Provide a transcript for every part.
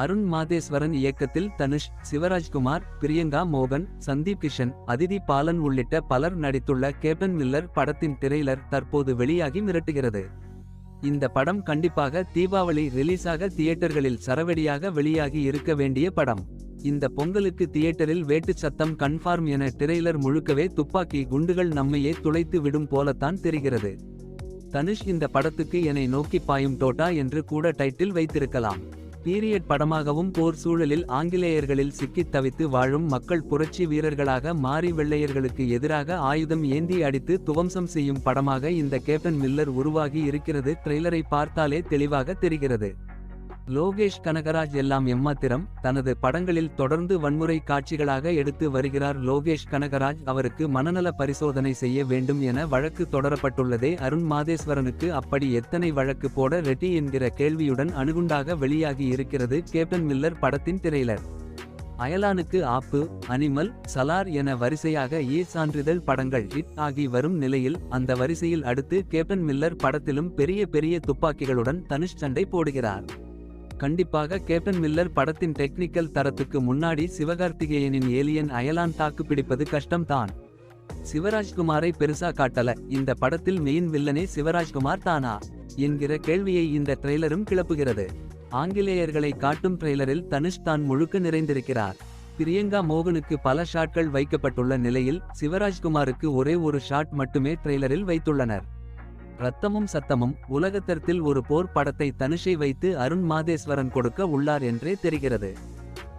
அருண் மாதேஸ்வரன் இயக்கத்தில் தனுஷ் சிவராஜ்குமார் பிரியங்கா மோகன் சந்தீப் கிஷன் அதிதி பாலன் உள்ளிட்ட பலர் நடித்துள்ள கேப்டன் மில்லர் படத்தின் திரைலர் தற்போது வெளியாகி மிரட்டுகிறது. இந்த படம் கண்டிப்பாக தீபாவளி ரிலீஸாக தியேட்டர்களில் சரவெடியாக வெளியாகி இருக்க வேண்டிய படம். இந்த பொங்கலுக்கு தியேட்டரில் வேட்டுச் சத்தம் கன்ஃபார்ம் என திரையிலர் முழுக்கவே துப்பாக்கி குண்டுகள் நம்மையே துளைத்து விடும் போலத்தான் தெரிகிறது. தனுஷ் இந்த படத்துக்கு என்னை நோக்கி பாயும் டோட்டா என்று கூட டைட்டில் வைத்திருக்கலாம். பீரியட் படமாகவும் போர் சூழலில் ஆங்கிலேயர்களில் சிக்கித் தவித்து வாழும் மக்கள் புரட்சி வீரர்களாக மாறி வெள்ளையர்களுக்கு எதிராக ஆயுதம் ஏந்தி அடித்து துவம்சம் செய்யும் படமாக இந்த கேப்டன் மில்லர் உருவாகி இருக்கிறது. ட்ரெய்லரை பார்த்தாலே தெளிவாக தெரிகிறது. லோகேஷ் கனகராஜ் எல்லாம் எம்மாத்திரம் தனது படங்களில் தொடர்ந்து வன்முறை காட்சிகளாக எடுத்து வருகிறார். லோகேஷ் கனகராஜ் அவருக்கு மனநல பரிசோதனை செய்ய வேண்டும் என வழக்கு தொடரப்பட்டுள்ளதே. அருண் மாதேஸ்வரனுக்கு அப்படி எத்தனை வழக்கு போட ரெட்டி என்கிற கேள்வியுடன் அணுகுண்டாக வெளியாகி இருக்கிறது கேப்டன் மில்லர் படத்தின் திரையிலர் அயலானுக்கு ஆப்பு அனிமல் சலார் என வரிசையாக ஏ சான்றிதழ் படங்கள் ஹிட் ஆகி வரும் நிலையில் அந்த வரிசையில் அடுத்து கேப்டன் மில்லர் படத்திலும் பெரிய பெரிய துப்பாக்கிகளுடன் தனுஷ் சண்டை போடுகிறார். கண்டிப்பாக கேப்டன் மில்லர் படத்தின் டெக்னிக்கல் தரத்துக்கு முன்னாடி சிவகார்த்திகேயனின் ஏலியன் அயலான் தாக்கு பிடிப்பது கஷ்டம்தான். சிவராஜ்குமாரை பெருசா காட்டல. இந்த படத்தில் மெயின் வில்லனே சிவராஜ்குமார் தானா? என்கிற கேள்வியை இந்த ட்ரெய்லரும் கிளப்புகிறது. ஆங்கிலேயர்களை காட்டும் ட்ரெய்லரில் தனுஷ் தான் முழுக்க நிறைந்திருக்கிறார். பிரியங்கா மோகனுக்கு பல ஷாட்கள் வைக்கப்பட்டுள்ள நிலையில் சிவராஜ்குமாருக்கு ஒரே ஒரு ஷாட் மட்டுமே ட்ரெய்லரில் வைத்துள்ளனர். ரத்தமும் சத்தமும் உலகத்தரத்தில் ஒரு போர் படத்தை தனுஷை வைத்து அருண் மாதேஸ்வரன் கொடுக்க உள்ளார் என்றே தெரிகிறது.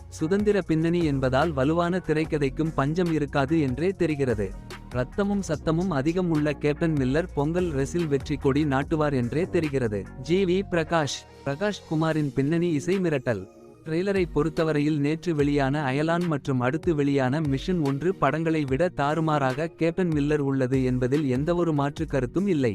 சுதந்திர பின்னணி என்பதால் வலுவான திரைக்கதைக்கும் பஞ்சம் இருக்காது என்றே தெரிகிறது. ரத்தமும் சத்தமும் அதிகம் உள்ள கேப்டன் மில்லர் பொங்கல் ரெசில் வெற்றி கொடி நாட்டுவார் என்றே தெரிகிறது. ஜி வி பிரகாஷ் பிரகாஷ் குமாரின் பின்னணி இசை மிரட்டல். ட்ரெய்லரை பொறுத்தவரையில் நேற்று வெளியான அயலான் மற்றும் அடுத்து வெளியான மிஷன் ஒன்று படங்களை விட தாறுமாறாக கேப்டன் மில்லர் உள்ளது என்பதில் எந்தவொரு மாற்று கருத்தும் இல்லை.